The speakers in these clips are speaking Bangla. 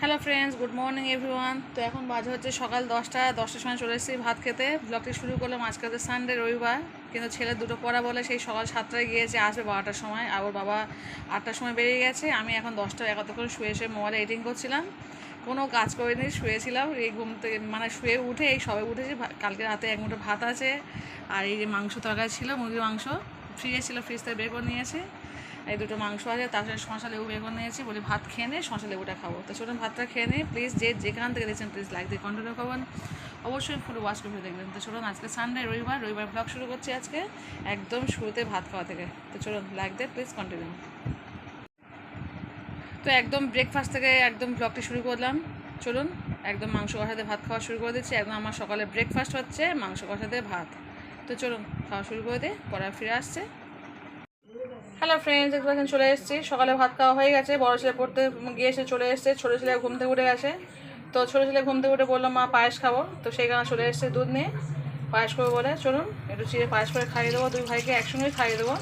Hello friends, good morning everyone. তো এখন বাজে হচ্ছে সকাল দশটা, দশটার সময় চলে এসেছি ভাত খেতে। ব্লগটি শুরু করলাম আজকে তো সানডে রবিবার। কিন্তু ছেলে দুটো পড়া বলে সেই সকাল সাতটায় গিয়েছে, আসবে বারোটার সময়। আবার বাবা আটটার সময় বেরিয়ে গেছে। আমি এখন দশটা একাত্তর করে শুয়ে শুয়ে মোবাইলে এডিটিং করছিলাম। কোনো কাজ করিনি, শুয়েছিলাম। এই ঘুম থেকে মানে শুয়ে উঠে, এই সবে উঠেছি। কালকে রাতে এক মুঠো ভাত আছে। আর এই যে মাংস তরকারি ছিল, মুরগির মাংস। ফ্রিজে ছিল, ফ্রিজ থেকে বের করে নিয়েছি। এই দুটো মাংস আছে, তার সাথে শশা, লেবু করে নিয়েছি, বলি ভাত খেয়ে নিয়ে শশা, লেবুটা খাব। তো চলুন ভাতটা খেয়ে নিই প্লিজ যে যেখান থেকে দেখছেন প্লিজ লাইক দিয়ে কন্টিনিউ করবেন অবশ্যই ফুল ওয়াচ করে দেখবেন। তো চলুন, আজকে সানডে রবিবার রবিবার ব্লগ শুরু করছি আজকে, একদম শুরুতে ভাত খাওয়া থেকে। তো চলুন লাইক দিয়ে প্লিজ কন্টিনিউ তো একদম ব্রেকফাস্ট থেকে একদম ব্লগটি শুরু করলাম। চলুন, একদম মাংস কষাতে ভাত খাওয়া শুরু করে দিচ্ছি। একদম আমার সকালে ব্রেকফাস্ট হচ্ছে, মাংস কষাতে ভাত। তো চলুন, খাওয়া শুরু করে দিই পরে ফিরে আসছে। হ্যালো ফ্রেন্ডস একটু এখন চলে এসেছি। সকালে ভাত খাওয়া হয়ে গেছে। বড় ছেলে পড়তে গিয়ে গিয়েছে চলে এসেছে। ছোটো ছেলে ঘুম থেকে উঠে গেছে। তো ছোটো ছেলে ঘুম থেকে উঠে বলল, মা, পায়েস খাব। তো সেই কারণে চলে এসেছে দুধ নিয়ে। পায়েস করব বলে, চলুন, একটু চিড়ে পায়েস করে খাইয়ে দেবো। দুই ভাইকে একসঙ্গে খাইয়ে দেবো।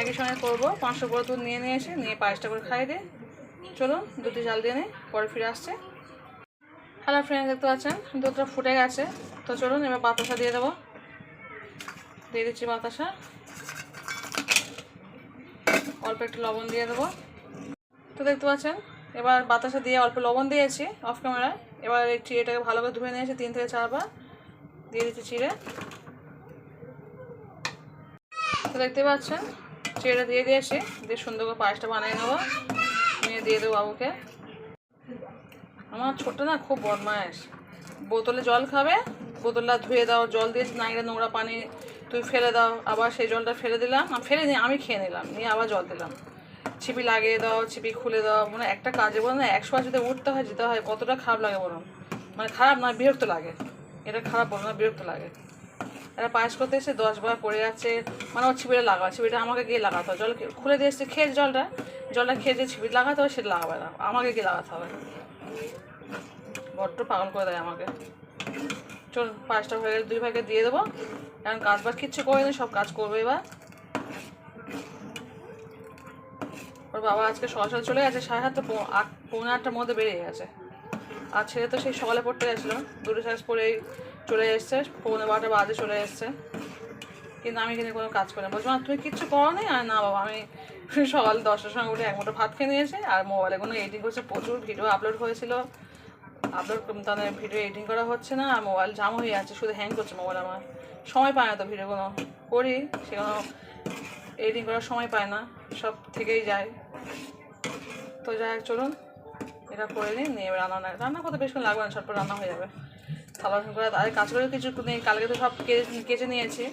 একই সঙ্গে করব। পাঁচশো করে দুধ নিয়ে নিয়ে এসে নিয়ে পায়েসটা করে খাইয়ে দিই চলুন দুধটি জাল দিয়ে নিই পরে ফিরে আসছে। হ্যালো ফ্রেন্ড দেখতে পাচ্ছেন? দুধটা ফুটে গেছে। তো চলুন, এবার বাতাসা দিয়ে দেবো। দিয়ে দিচ্ছি বাতাসা। অল্প একটু লবণ দিয়ে দেবো। তো দেখতে পাচ্ছেন, এবার বাতাসা দিয়ে অল্প লবণ দিয়েছি অফ ক্যামেরায় এবার এই চিড়েটাকে ভালো করে ধুয়ে নিয়েছি, তিন থেকে চারবার। দিয়ে দিচ্ছি চিড়ে। তো দেখতে পাচ্ছেন, চিড়েটা দিয়ে দিয়েছি। দিয়ে সুন্দর করে পায়েসটা বানিয়ে নেব। নিয়ে দিয়ে দেবো বাবুকে। আমার ছোট না খুব বদমায়েশ। বোতলে জল খাবে, বোতলটা ধুয়ে দাও, জল দিয়ে নাইলে নোংরা পানি তুই ফেলে দাও, আবার সেই জলটা ফেলে দিলাম। ফেলে নিয়ে আমি খেয়ে নিলাম, নিয়ে আবার জল দিলাম। ছিপি লাগিয়ে দাও, ছিপি খুলে দাও মানে একটা কাজে বলো না, একশো যদি উঠতে হয়, যেতে হয়, কতটা খারাপ লাগে বলুন মানে খারাপ না, বিরক্ত লাগে। এটা খারাপ বলো না, বিরক্ত লাগে। এটা পায়েস করতে এসে দশ বার পড়ে যাচ্ছে মানে ওর ছিপিটা লাগা ছিপিটা আমাকে গিয়ে লাগাতে হবে। জল খুলে দিয়ে এসছে, খেয়ে জলটা। জলটা খেয়ে দিয়ে ছিপি লাগাতে হবে, সেটা লাগাবে না, আমাকে গিয়ে লাগাতে হবে। বড্ড পাগল করে দেয় আমাকে। চল, পাঁচটা হয়ে গেলে দুই ভাগে দিয়ে দেবো। এখন কাজ বাজ কিচ্ছু করেনি সব কাজ করবে এবার। ওর বাবা আজকে সকাল চলে গেছে, সাড়ে সাতটা পৌনে আটটার মধ্যে বেরিয়ে গেছে। আর ছেলে তো সেই সকালে পড়তে গেছিল, দুটো সাইজ পরেই চলে এসছে, পৌনে বারোটা বাজে চলে এসছে। কিন্তু আমি কিন্তু কোনো কাজ করি না বলছি তুমি কিচ্ছু করো নি আর না, বাবা, আমি সকাল দশটার সময় উঠে এক মুঠো ভাত খেয়ে নিয়েছি, আর মোবাইলে কোনো এডিটিং করছে, প্রচুর ভিডিও আপলোড হয়েছিল। আপলোড তাদের ভিডিও এডিটিং করা হচ্ছে না, আর মোবাইল জাম হয়ে যাচ্ছে শুধু হ্যাং করছে মোবাইল আমার। সময় পায় না তো ভিডিওগুলো করি, সেগুলো এডিটিং করার সময় পায় না, সব থেকেই যায়। তো যাই হোক, চলুন, এটা করে নিই, নিয়ে রান্না রান্না করতে বেশিক্ষণ লাগবে না ছটপট রান্না হয়ে যাবে। থালা করে আর কাজ করে কিছু নেই, কালকে তো সব কেচে নিয়েছি।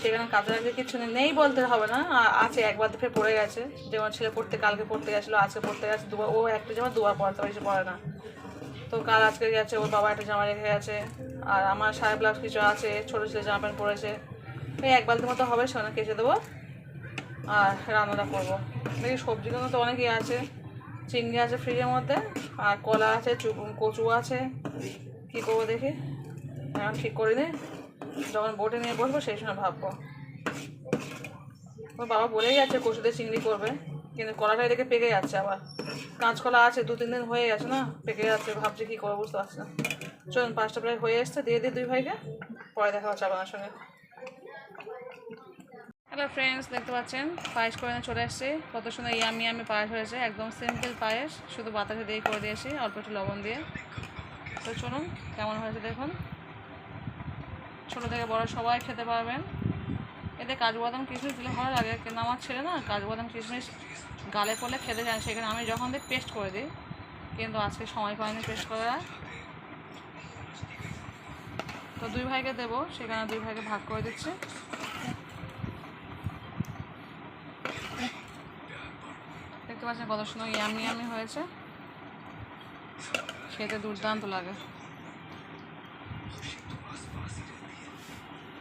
সেখানে কাজের আগে কিছু নেই নেই বলতে হবে না আছে, একবার দুটো পড়ে গেছে। যেমন ছেলে পড়তে কালকে পড়তে গেছিল, আজকে পড়তে গেছে, দুবার ও একটা জামা দুবার পড়াতে পারে পড়ে না। তো কাল আজকে গেছে, ওর বাবা একটা জামা রেখে গেছে। আর আমার সাড়ে ব্লাউজ কিছু আছে, ছোটো ছেলে জামা প্যান্ট পরেছে। এই এক বালতি মতো হবে, সেখানে কেচে দেবো। আর রান্নাটা করব। দেখি সবজিগুলো তো অনেকই আছে। চিংড়ি আছে ফ্রিজের মধ্যে, আর কলা আছে কচু আছে। কী করব দেখি? এখন ঠিক করে নি। যখন বোটে নিয়ে বসবো, সেই সময় ভাববো। ওর বাবা বলেই যাচ্ছে কচুতে চিংড়ি করবে, কিন্তু কলাটা এদিকে পেকে যাচ্ছে আবার। কাঁচকলা আছে দু তিন দিন হয়ে গেছে না? পেকে যাচ্ছে, ভাবছি কী করব, বুঝতে পারছি না। চলুন, পাঁচটা প্রায় হয়ে এসছে, দিয়ে দিই দুই ভাইকে, পরে দেখা হচ্ছে আপনার সঙ্গে। হ্যালো ফ্রেন্ডস দেখতে পাচ্ছেন? পায়েস করে চলে এসেছি। কত সুন্দর ইয়ামি ইয়ামি পায়েস হয়েছে, একদম সিম্পল পায়েস। শুধু বাতাসে দিয়ে করে দিয়েছি, অল্প একটু লবণ দিয়ে। তো চলুন, কেমন হয়েছে দেখুন। ছোটো থেকে বড় সবাই খেতে পারবেন। এতে কাজু বাদাম কিশমিশ দিলে ভালো লাগে, কিন্তু আমার ছেলে না, কাজু বাদাম কিশমিশ গালে পড়লে খেতে না, সেখানে আমি যখন দিই পেস্ট করে দিই। কিন্তু আজকে সময় পাইনি পেস্ট করার। তো দুই ভাইকে দেবো সেখানে দুই ভাইকে ভাগ করে দিচ্ছি। দেখতে পাচ্ছেন কত সুন্দর ইয়ামি ইয়ামি হয়েছে। খেতে দুর্দান্ত লাগে।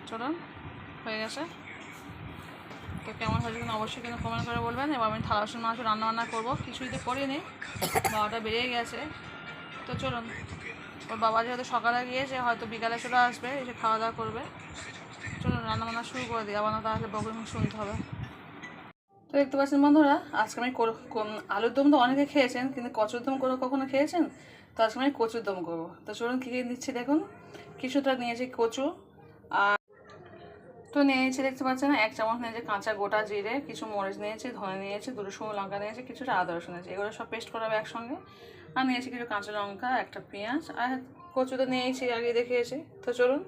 চলুন হয়ে গেছে। তো কেমন হয়েছে কিন্তু অবশ্যই কিন্তু কমেন্ট করে বলবেন। এবার আমি থালা বাসন মাছ রান্না বান্না করব। কিছুই তো করিনি। বাবাটা বেরিয়ে গেছে। তো চলুন, ওর বাবা যেহেতু সকালে গিয়েছে, হয়তো বিকালে চলে আসবে, এসে খাওয়া দাওয়া করবে। চলুন রান্না বান্না শুরু করে দিই। আবার তাহলে বকুন শুনতে হবে। তো দেখতে পাচ্ছেন বন্ধুরা, আজকে আমি আলুর দম তো অনেকে খেয়েছেন, কিন্তু কচুর দম করে কখনো খেয়েছেন? তো আজকে আমি কচুর দম করব। তো চলুন, কী কী নিচ্ছি দেখুন। কিছুটা নিয়েছি কচু আর তো নিয়েছি, দেখতে পাচ্ছেন, এক চামচ নিয়েছি কাঁচা গোটা জিরে, কিছু মরিচ নিয়েছি, ধনে নিয়েছি, দুটো শুকনো লঙ্কা নিয়েছি, কিছুটা আদা রসুন নিয়েছি। এগুলো সব পেস্ট করাবে একসঙ্গে। আর নিয়েছি কিছু কাঁচা লঙ্কা, একটা পেঁয়াজ, আর কচু তো নিয়েছি আগে দেখিয়েছি। তো চলুন,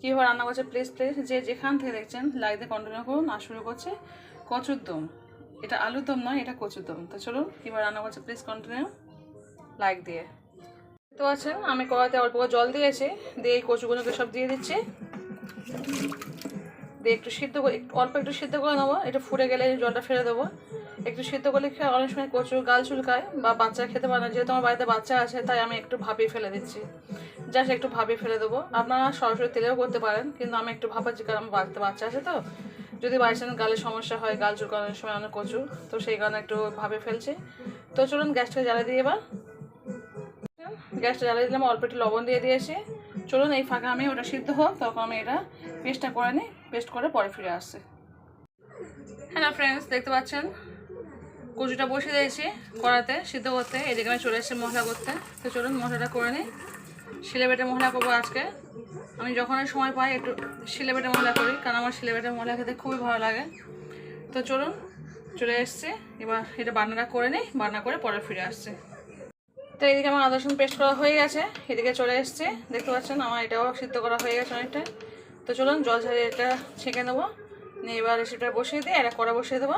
কীভাবে রান্না করছে প্লিজ প্লিজ যে যেখান থেকে দেখছেন লাইক দিয়ে কন্টিনিউ করুন, আর শুরু করছে কচুর দম। এটা আলুর দম নয়, এটা কচুর দম। তো চলুন, কীভাবে রান্না করছে প্লিজ কন্টিনিউ লাইক দিয়ে। তো আছেন আমি কড়াইতে অল্প জল দিয়েছি, দিয়ে এই কচুগুলোকে সব দিয়ে দিচ্ছি। দিয়ে একটু সিদ্ধ করে, একটু অল্প একটু সিদ্ধ করে নেব। একটু ফুটে গেলে জলটা ফেলে দেবো। একটু সিদ্ধ করলে খেয়ে অনেক সময় কচু গাল চুলকায় বা বাচ্চা খেতে পারে না। যেহেতু আমার বাড়িতে বাচ্চা আছে, তাই আমি একটু ভাপিয়ে ফেলে দিচ্ছি। জাস্ট একটু ভাপিয়ে ফেলে দেবো। আপনারা সরাসরি তেলেও করতে পারেন, কিন্তু আমি একটু ভাপাচ্ছি কারণ আমার বাড়িতে বাচ্চা আছে তো, যদি বাইচান্স গালে সমস্যা হয়, গাল চুলকানোর সময় অনেক কচু, তো সেই কারণে একটু ভাবে ফেলছি। তো চলুন গ্যাসটাকে জ্বালা দিয়ে এবার। গ্যাসটা জ্বালিয়ে দিলাম, অল্প একটু লবণ দিয়ে দিয়েছি। চলুন, এই ফাঁকা আমি, ওটা সিদ্ধ হোক, তখন আমি এটা পেস্টটা করে নিই পেস্ট করে পরে ফিরে আসছি। হ্যাঁ ফ্রেন্ডস দেখতে পাচ্ছেন? কচুটা বসিয়ে দিয়েছি কড়াতে, সিদ্ধ করতে, এদিকে আমি চলে এসেছি মশলা করতে। তো চলুন, মশলাটা করে নিই। শিলে বেটে মশলা করব আজকে। আমি যখনই সময় পাই, একটু শিলে বেটে মশলা করি, কারণ আমার শিলে বেটে মশলা খেতে খুবই ভালো লাগে। তো চলুন, চলে এসছে। এবার এটা বান্নাটা করে নিই বান্না করে পরে ফিরে আসছে। তো এদিকে আমার আদা রসুন পেস্ট করা হয়ে গেছে। এদিকে চলে এসছে। দেখতে পাচ্ছেন, আমার এটাও সিদ্ধ করা হয়ে গেছে অনেকটা। তো চলুন, জল ঝাড়িয়ে এটা ছেঁকে নেব। নিয়ে এবার সেটা বসিয়ে দিয়ে একটা কড়া বসিয়ে দেবো।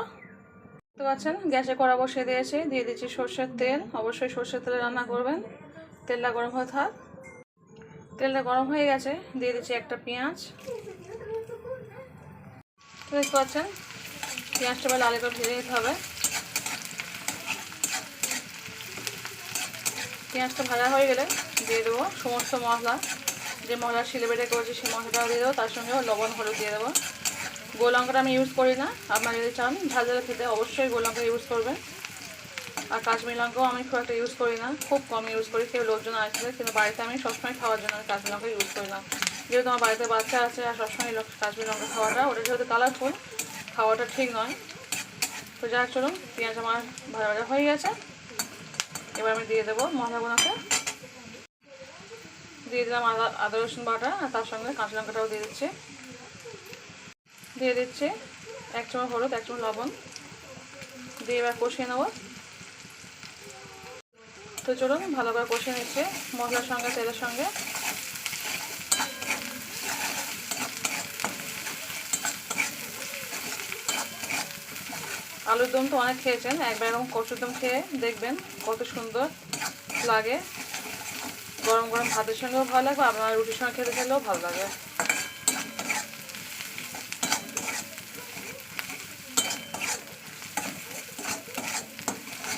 দেখতে পাচ্ছেন, গ্যাসে কড়া বসিয়ে দিয়েছি। দিয়ে দিচ্ছি সর্ষের তেল। অবশ্যই সর্ষের তেলে রান্না করবেন। তেলটা গরম হয়ে থাক। তেলটা গরম হয়ে গেছে। দিয়ে দিচ্ছি একটা পেঁয়াজ। দেখতে পাচ্ছেন, পেঁয়াজটা এবার লাল করে ভেজে নিতে হবে। পেঁয়াজটা ভাজা হয়ে গেলে দিয়ে দেবো সমস্ত মশলা। যে মশলা শিলে বেটে করেছি সেই মশলাটাও দিয়ে দেবো, তার সঙ্গে লবণ, হলুদ দিয়ে দেবো। গোল লঙ্কাটা আমি ইউজ করি না, আপনারা যদি চান ঝাল খেতে অবশ্যই গোল লঙ্কা ইউজ করবেন। আর কাশ্মীর লঙ্কাও আমি খুব একটা ইউজ করি না, খুব কম ইউজ করি, কেউ লোকজন আসলে, কিন্তু বাড়িতে আমি সবসময় খাওয়ার জন্য আমি কাশ্মীর লঙ্কা ইউজ করি না। যেহেতু আমার বাড়িতে বাচ্চা আছে, আর সবসময় কাশ্মীর লঙ্কা খাওয়াটা, ওটা যেহেতু কালারফুল খাওয়াটা ঠিক নয়। তো যাক, চলুন, পেঁয়াজ আমার ভাজা ভাজা হয়ে গেছে। এবার আমি দিয়ে দেবো মশলাগুলোকে দিয়ে দিলাম আদা আদা, রসুন বাটা, আর তার সঙ্গে কাঁচা লঙ্কাটাও দিয়ে দিচ্ছে। দিয়ে দিচ্ছে এক চামচ হলুদ, এক চামচ লবণ। দিয়ে এবার কষিয়ে নেব। তো চলুন, ভালো করে কষিয়ে নিচ্ছে মশলার সঙ্গে, তেলের সঙ্গে। আলুর দম তো অনেক খেয়েছেন, একবার এরকম কচুর দম খেয়ে দেখবেন কত সুন্দর লাগে। গরম গরম ভাতের সঙ্গেও ভালো লাগবে আপনার রুটির সঙ্গে খেতে খেলেও ভালো লাগে।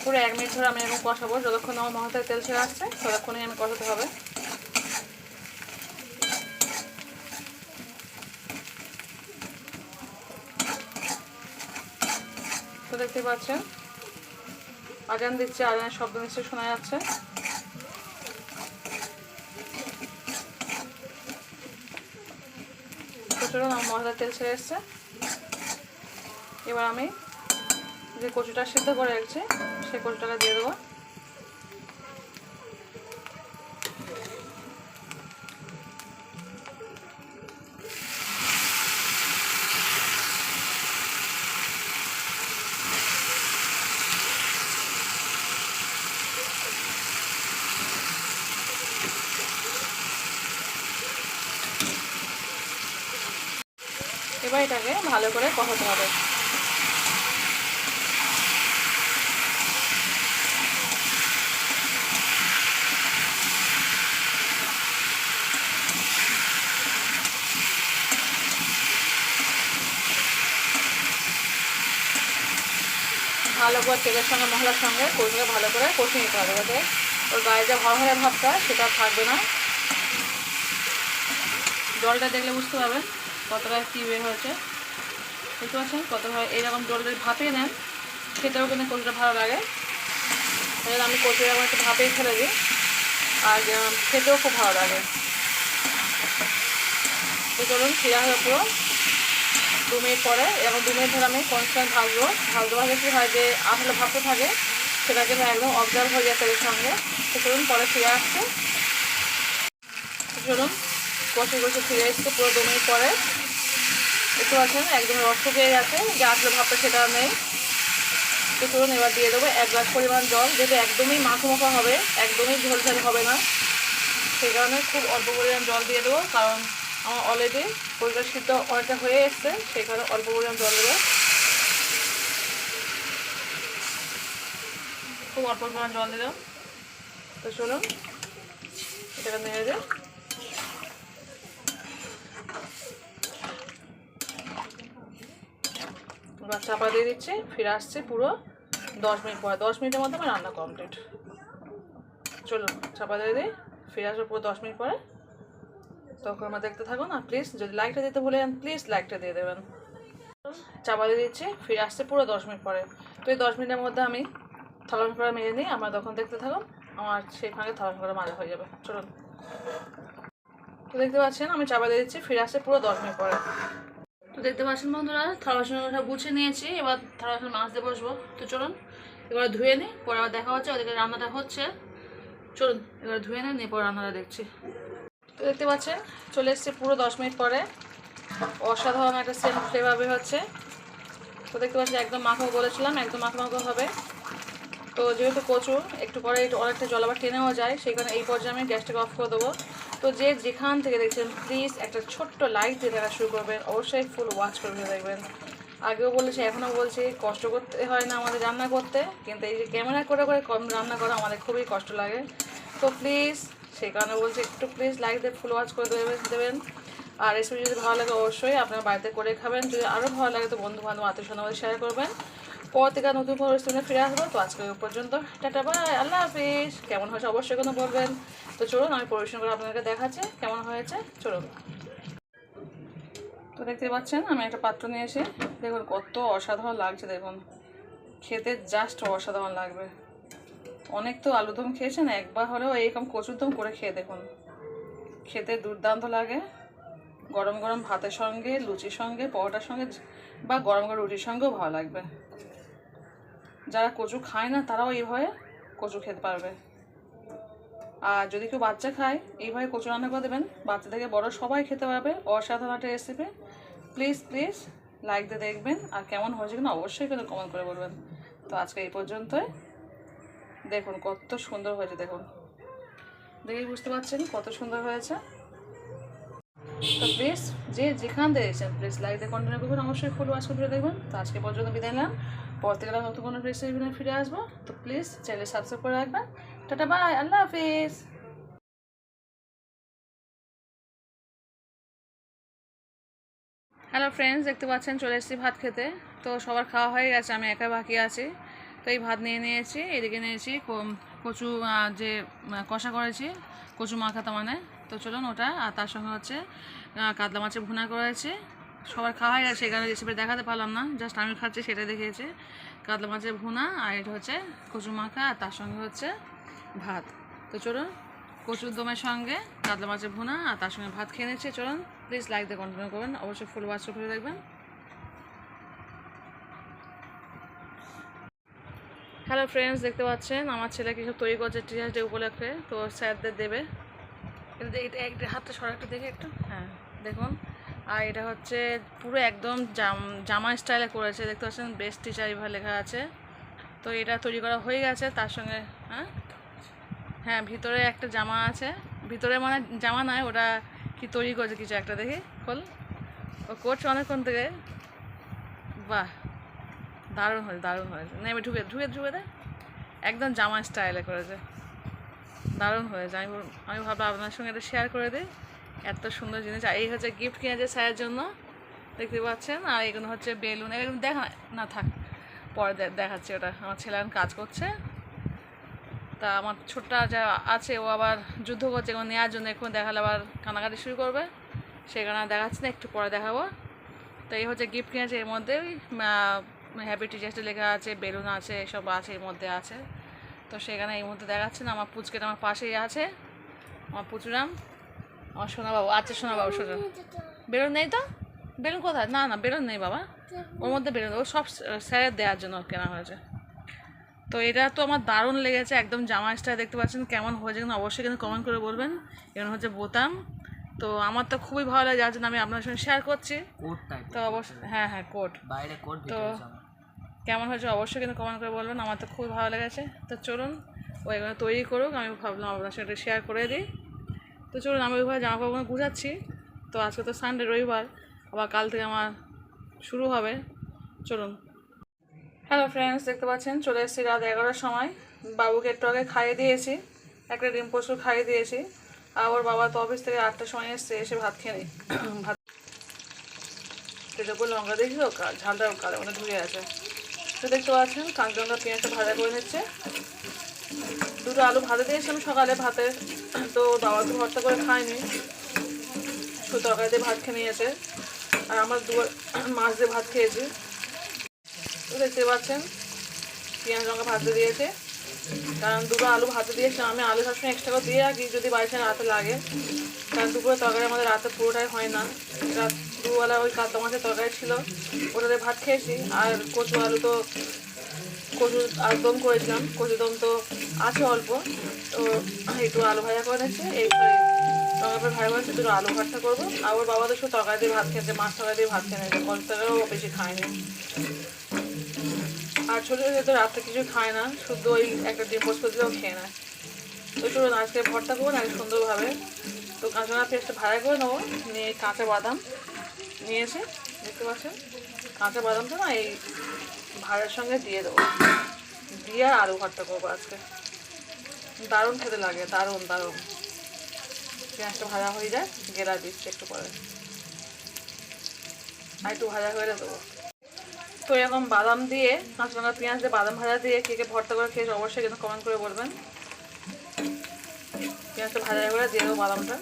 পুরো এক মিনিট ধরে আমি এরকম কষাবো, যতক্ষণ আমার মহাতে তেল ছেড়ে আসছে, ততক্ষণই আমি কষাতে হবে। দেখতে পাচ্ছেন। আজান দিচ্ছে আজানের শব্দ নিশ্চয় শোনা যাচ্ছে। আমার মশলার তেল ছেড়ে এসছে। এবার আমি যে কচুটা সিদ্ধ করে রাখছি, সেই কচুটাকে দিয়ে দেবো। এবার এটাকে ভালো করে কষাতে হবে। ভালো করে তেলের সঙ্গে, মশলার সঙ্গে কচুকে ভালো করে কষিয়ে নিতে হবে যাতে ওর গায়ে যা ভরা ভাবটা সেটা থাকবে না। জলটা দেখলে বুঝতে পারবেন। কতটা কী বের হয়েছে? বুঝতে পারছেন? কত ভাবে এইরকম জল যদি ভাপিয়ে নেন, খেতেও কিন্তু কচুটা ভালো লাগে। তাহলে আমি কচু এরকম একটু ভাপেই ফেলে দিই। আর খেতেও খুব ভালো লাগে। তো চলুন ফিরা হয়ে পুরো দু মিনিট পরে, এবং দু মিনিট ধরে আমি কনস্ট্যান্ট ভাজবো। ভাজতে ভাজতে কী হয় যে আসলে ভাবতে থাকে সেটাকে আমি একদম অবজার্ভ হয়ে যায় তেলের সঙ্গে। তো চলুন, পরে ফিরে আসছে। চলুন কষে কষে ফিরে এসছে, পুরো দু মিনিট পরে একটু আছেন একদম রস পেয়ে গেছে, যে আসলে ভাবটা সেটা নেই। তো চলুন, এবার দিয়ে দেবো এক গ্লাস পরিমাণ জল, যেহেতু একদমই মাখো মাখো হবে, একদমই ঝোল ঝাল হবে না। সেই কারণে খুব অল্প পরিমাণ জল দিয়ে দেবো, কারণ আমার অলরেডি পরিষ্কার সিদ্ধ অনেকটা হয়ে এসছে, সেই কারণে অল্প পরিমাণ জল দেবো। খুব অল্প পরিমাণ জল দিলাম। তো চলুন, এটাকে নেড়ে দিই। এবার চাপা দিয়ে দিচ্ছি, ফিরে আসছি পুরো দশ মিনিট পরে। দশ মিনিটের মধ্যে আমার রান্না কমপ্লিট চলুন, চাপা দিয়ে দিই, ফিরে আসব পুরো দশ মিনিট পরে। তখন আমার দেখতে থাকুন, আর প্লিজ যদি লাইকটা দিতে ভুলে যান প্লিজ লাইকটা দিয়ে দেবেন। চাপা দিয়ে দিচ্ছি, ফিরে আসছে পুরো দশ মিনিট পরে। তো এই দশ মিনিটের মধ্যে আমি থালান করে মেরে নিই, আমরা তখন দেখতে থাকুন, আমার সেই ফাঁকে থালান করে মাজা হয়ে যাবে। চলুন। তো দেখতে পাচ্ছেন, আমি চাপা দিয়ে দিচ্ছি, ফিরে আসছে পুরো দশ মিনিট পরে। তো দেখতে পাচ্ছেন বন্ধুরা থালা বাসনটা গুছিয়ে নিয়েছি, এবার থালা বাসন মাজতে বসবো। তো চলুন, এবার ধুয়ে নিই পরে আবার দেখা হচ্ছে, ওদিকে রান্নাটা হচ্ছে। চলুন, এবার ধুয়ে নিই নিয়ে পরে রান্নাটা দেখছি। তো দেখতে পাচ্ছেন, চলে এসছে পুরো দশ মিনিট পরে। অসাধারণ একটা সেন্ট ফ্লেভার বের হচ্ছে। তো দেখতে পাচ্ছেন, একদম মাখো বলেছিলাম, একদম মাখো মাখো হবে। তো যেহেতু কচু একটু পরে একটু অনেকটা জল আবার টেনেও যায়, সেই কারণে এই পর্যায়ে আমি গ্যাসটাকে অফ করে দেবো। তো যে যেখান থেকে দেখছেন প্লিজ একটা ছোট্ট লাইক দিয়ে দেখা শুরু করবেন। অবশ্যই ফুল ওয়াচ করে দেখবেন আগেও বলেছি এখনও বলছি, কষ্ট করতে হয় না আমাদের রান্না করতে। কিন্তু এই যে ক্যামেরা করে করে কম রান্না করা আমাদের খুবই কষ্ট লাগে। তো প্লিজ সেই কারণে বলছি, একটু প্লিজ লাইক দিয়ে ফুল ওয়াচ করে দেবেন দেবেন। আর রেসিপি যদি ভালো লাগে, অবশ্যই আপনার বাড়িতে করে খাবেন। যদি আরও ভালো লাগে, তো বন্ধু বান্ধব আত্মীয় স্বজন শেয়ার করবেন। পর থেকে নতুন কোনো রেস্টুরেন্টে ফিরে আসব। তো আজকে এই পর্যন্ত। Tata, bye. আল্লাহ হাফিজ। কেমন হয়েছে? অবশ্যই কোনো বলবেন। তো চলুন, আমি পরিবেশন করে আপনাদেরকে দেখাচ্ছি কেমন হয়েছে। চলুন। তো দেখতে পাচ্ছেন, আমি একটা পাত্র নিয়ে এসে দেখুন কত অসাধারণ লাগছে, দেখুন। খেতে জাস্ট অসাধারণ লাগবে। অনেক তো আলুদম খেয়েছেন, একবার হলেও এইরকম কচুর দম করে খেয়ে দেখুন। খেতে দুর্দান্ত লাগে। গরম গরম ভাতের সঙ্গে, লুচির সঙ্গে, পরোটার সঙ্গে, বা গরম গরম রুটির সঙ্গেও ভালো লাগবে। যারা কচু খায় না, তারাও এইভাবে কচু খেতে পারবে। আর যদি কেউ বাচ্চা খায়, এইভাবে কচু রান্না করে দেবেন। বাচ্চা থেকে বড় সবাই খেতে পারবে। অসাধারণ একটা রেসিপি প্লিজ প্লিজ লাইক দিয়ে দেখবেন। আর কেমন হয়েছে কিনা অবশ্যই কিন্তু কমেন্ট করে বলবেন। তো আজকে এই পর্যন্তই। দেখুন, কত সুন্দর হয়েছে, দেখুন। দেখেই বুঝতে পারছেন কত সুন্দর হয়েছে। তো প্লিজ, যে যেখান থেকে এসেছেন, প্লিজ লাইক দিয়ে কন্টিনিউ করবেন। অবশ্যই ফুল ওয়াচ করে দেখবেন। তো আজকে পর্যন্ত বিদায় নিলাম। পর থেকে আবার নতুন কোনো নিয়ে ফিরে আসব। তো প্লিজ চ্যানেল সাবস্ক্রাইব করে রাখবেন। টাটা বাই আল্লাহ হাফিজ। হ্যালো ফ্রেন্ডস দেখতে পাচ্ছেন, চলে এসেছি ভাত খেতে। তো সবার খাওয়া হয়ে গেছে, আমি একা বাকি আছি। তো এই ভাত নিয়ে নিয়েছি, এদিকে নিয়েছি কচু যে কষা করেছি, কচু মাখাতা মানে। তো চলুন ওটা, আর তার সঙ্গে হচ্ছে কাতলা মাছের ভুনা করেছি সবার খাওয়া হয়ে গেছে সেখানে রেসিপি দেখাতে পারলাম না জাস্ট আমি খাচ্ছি সেটা দেখিয়েছি। কাতলা মাছের ভুনা, আর এটা হচ্ছে কচু মাখা, আর তার সঙ্গে হচ্ছে ভাত। তো চলুন, কচুর দমের সঙ্গে কাতলা মাছের ভুনা, আর তার সঙ্গে ভাত খেয়ে নিচ্ছি। চলুন প্লিজ লাইক দিয়ে কন্টিনিউ করবেন, অবশ্যই ফুল ওয়াচ করে দেখবেন। হ্যালো ফ্রেন্ডস দেখতে পাচ্ছেন, আমার ছেলে কিছু তৈরি করছে টিচার্স ডে উপলক্ষে, তো স্যারদের দেবে। এটা এটা একটা হাতটা সরা একটু দেখে একটু। হ্যাঁ। দেখুন। আর এটা হচ্ছে পুরো একদম জাম জামা স্টাইলে করেছে দেখতে পাচ্ছেন? বেস্ট টিচার এভাবে লেখা আছে। তো এটা তৈরি করা হয়ে গেছে তার সঙ্গে হ্যাঁ? হ্যাঁ ভিতরে একটা জামা আছে। ভিতরে মানে জামা নয় ওটা কি তৈরি করেছে কিছু একটা দেখি খোল। ও করছে অনেকক্ষণ থেকে। বাহ! দারুণ হয়েছে দারুণ হয়েছে। নেমে ঢুকে ঢুকে ঢুকে দে। একদম জামা স্টাইলে করেছে। দারুণ হয়েছে। আমি আমি ভাবলাম আপনার সঙ্গে এটা শেয়ার করে দিই। এত সুন্দর জিনিস। আর এই হচ্ছে গিফট কিনেছে স্যারের জন্য, দেখতে পাচ্ছেন? আর এগুলো হচ্ছে বেলুন। এগুলো দেখা না, থাক। পরে দেখাচ্ছে ওটা। আমার ছেলে এখন কাজ করছে। তা আমার ছোট্ট যা আছে, ও আবার যুদ্ধ করছে। এগুলো নেওয়ার জন্য এখন দেখালে আবার কানাকাটি শুরু করবে। সেই কারণে দেখাচ্ছি না, একটু পরে দেখাবো। তো এই হচ্ছে গিফট কিনেছে। এর মধ্যে হ্যাপি টিচার্স ডে লেখা আছে, বেলুন আছে, এসব আছে, এর মধ্যে আছে। তো সেখানে এই মধ্যে দেখাচ্ছে না আমার পুচকেটা আমার পাশেই আছে আমার পুচুরাম আমার সোনা বাবু আচ্ছা সোনা বাবু সোনা বেলুন নেই তো? বেলুন কোথায়? না না বেলুন নেই বাবা। ওর মধ্যে বেলুন ও সব স্যারের দেওয়ার জন্য কেনা হয়েছে। তো এটা তো আমার দারুণ লেগেছে একদম জামা স্টাইল দেখতে পাচ্ছেন কেমন হয়েছে কিন্তু অবশ্যই কিন্তু কমেন্ট করে বলবেন। এখানে হচ্ছে বোতাম। তো আমার তো খুবই ভালো লাগে যার জন্য আমি আপনার সঙ্গে শেয়ার করছি। তো অবশ্যই হ্যাঁ হ্যাঁ কোট তো কেমন হয়েছে অবশ্যই কিন্তু কমেন্ট করে বলবেন আমার তো খুবই ভালো লেগেছে তো চলুন ও এগুলো তৈরি করুক আমি ভাবলাম আপনার সাথে শেয়ার করে দিই তো চলুন আমি ওইভাবে জামা কাপড় গুছাচ্ছি তো আজকে তো সানডে রবিবার আবার কাল থেকে আমার শুরু হবে চলুন হ্যালো ফ্রেন্ডস দেখতে পাচ্ছেন চলে এসেছি রাত এগারোটার সময় বাবুকে একটু আগে খাইয়ে দিয়েছি একটা ডিম পোস্ট খাইয়ে দিয়েছি আর ওর বাবা তো অফিস থেকে আটটার সময় এসছে এসে ভাত খেয়ে নিই ভাত তেজপুর লঙ্কা দেখি তো ঝালটা কালে মানে ধুয়ে আছে তো দেখতে পাচ্ছেন কাঁচা লঙ্কা পেঁয়াজটা ভাজা করে নিচ্ছে। দুটো আলু ভাজা দিয়েছিলাম সকালে ভাতে, তো বাবা তো ভর্তা করে খায়নি। শুধু তরকারি দিয়ে ভাত খেয়ে নিয়েছে। আর আমার দু মাছ দিয়ে ভাত খেয়েছি। তো দেখতে পাচ্ছেন, পেঁয়াজ লঙ্কা ভাজতে দিয়েছে। কারণ দুটো আলু ভাজতে দিয়েছিলাম, আমি আলু সবসময় এক্সট্রা করে দিয়ে রাখি, যদি বাড়িতে রাতে লাগে। কারণ দুপুরে তরকারি আমাদের রাতে পুরোটাই হয় না। রাত দুবেলা ওই কাতলা মাছের তরকারি ছিল ওটা দিয়ে ভাত খেয়েছি, আর কচু আলু তো কচু আলু দম করেছিলাম, কচু দম তো আছে অল্প, তো একটু আলু ভাজা করে এই লঙ্কা করে ভাজা করেছে দুটো আলু ভাতটা করব, আর ওর বাবা তো শুধু তরকারি দিয়ে ভাত খেয়েছে, মাছ তরকারি দিয়ে ভাত খেয়ে নিয়েছে কত তরকারিও বেশি খায়নি। আর ছোটো ছোটো তো রাত্রে কিছু খায় না, শুধু ওই একটা ডিম পোস্ট করে দিলেও খেয়ে নেয়। তো চলুন, আজকে ভর্তা করব না সুন্দরভাবে। তো কাঁচা পেস্টটা ভাজা করে নেব, নিয়ে কাঁচা বাদাম নিয়েছে দেখতে পাচ্ছেন? কাঁচা বাদামটা না এই ভাড়ার সঙ্গে দিয়ে দেবো। দিয়ে আর আলু ভর্তা করব আজকে। দারুণ খেতে লাগে, দারুণ দারুণ। পেঁয়াজটা ভাজা হয়ে যায়, গেলা দিচ্ছি একটু পরে। আর একটু ভাজা হয়ে দেবো। তো এরকম বাদাম দিয়ে, কাঁচা লঙ্কা, পেঁয়াজ দিয়ে, বাদাম ভাজা দিয়ে কে কে ভর্তা করে খেয়েছে অবশ্যই কিন্তু কমেন্ট করে বলবেন। পেঁয়াজটা ভাজা করে দিয়ে দেবো বাদামটা।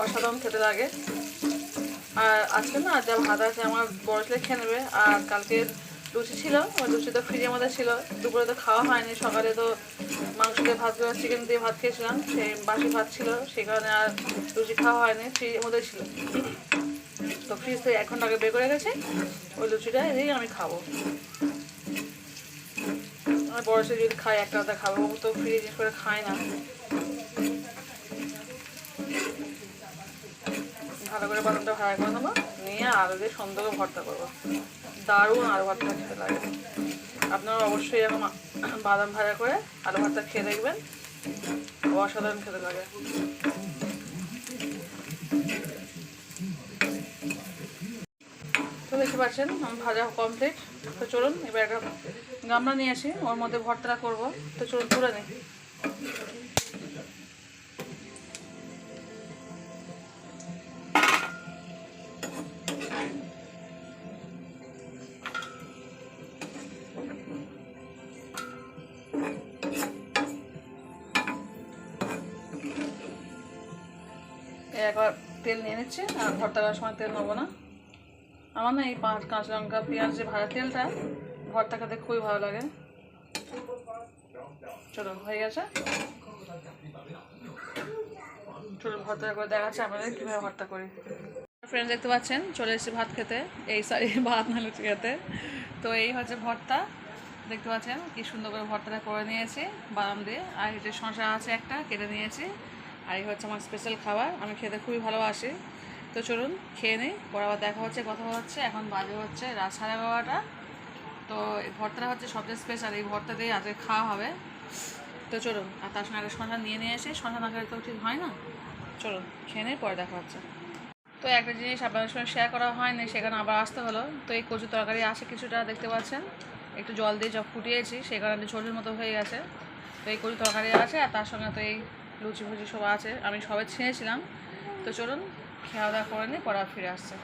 অসাধারণ খেতে লাগে। আর আজকে না, যা ভাত আছে, আমার বড় খেয়ে নেবে। আর কালকে লুচি ছিল লুচি তো ফ্রিজের মধ্যে ছিল। দুপুরে তো খাওয়া হয়নি, সকালে তো মাংস দিয়ে ভাত চিকেন দিয়ে ভাত খেয়েছিলাম, সেই বাসি ভাত ছিল, সেই কারণে আর লুচি খাওয়া হয়নি ফ্রিজের মধ্যে ছিল। তো ফ্রিজ থেকে এক ঘণ্টা আগে বের করে গেছে ওই লুচিটা দিয়ে আমি খাব। বড় ছেলে যদি খায়, একটা খাব তো ফ্রিজে জিনিস করে খায় না। ভালো করে বাদামটা ভাজা করে নেব। নিয়ে আলু দিয়ে সুন্দর করে ভর্তা করব। দারুণ আলু ভর্তা খেতে লাগে। আপনারা অবশ্যই এরকম বাদাম ভাজা করে আলু ভর্তা খেয়ে দেখবেন। অসাধারণ খেতে লাগে। তো দেখতে পাচ্ছেন ভাজা কমপ্লিট তো চলুন, এবার একটা গামলা নিয়ে আসি, ওর মধ্যে ভর্তাটা করব। তো চলুন, তুলে নিই। একবার তেল নিয়ে নিচ্ছি, আর ভর্তা করার সময় তেল নেব না। আমার না এই পাঁচ কাঁচা লঙ্কা, পেঁয়াজ যে ভাজা তেলটা, ভর্তা খেতে খুবই ভালো লাগে। চলো, হয়ে গেছে। চলুন ভর্তা করে দেখাচ্ছে আপনাদের কীভাবে ভর্তা করি। ফ্রেন্ড দেখতে পাচ্ছেন, চলে এসেছি ভাত খেতে। এই সরি ভাত না লুচি খেতে। তো এই হচ্ছে ভর্তা। দেখতে পাচ্ছেন কি সুন্দর করে ভর্তাটা করে নিয়েছি, বাদাম দিয়ে। আর যে শশা আছে একটা, কেটে নিয়েছি। আর এই হচ্ছে আমার স্পেশাল খাবার। আমি খেতে খুবই ভালোবাসি। তো চলুন, খেয়ে নিই। পরে আবার দেখা হচ্ছে, কথা হচ্ছে। এখন বাজে হচ্ছে রাত সাড়ে বারোটা। তো এই ভর্তাটা হচ্ছে সবচেয়ে স্পেশাল এই ভর্তা দিয়ে আজকে খাওয়া হবে। তো চলুন, আর তার সঙ্গে একটা শশা নিয়ে নিয়ে এসে শশা না খেলে তো ঠিক হয় না। চলুন, খেয়ে নিই, পরে দেখা হচ্ছে। তো একটা জিনিস আপনাদের সঙ্গে শেয়ার করা হয়নি, সেখানে আবার আসতে হলো। তো এই কচু তরকারি আসে কিছুটা, দেখতে পাচ্ছেন? একটু জল দিয়ে যা ফুটিয়েছি, সেই কারণে ঝোলের মতো হয়ে গেছে। তো এই কচু তরকারি আছে, আর তার সঙ্গে তো এই লুচি ফুচি সব আছে। আমি সবাই ছিঁড়েছিলাম তো চলুন খাওয়া দাওয়া করে নিই, পরে ফিরে আসছে।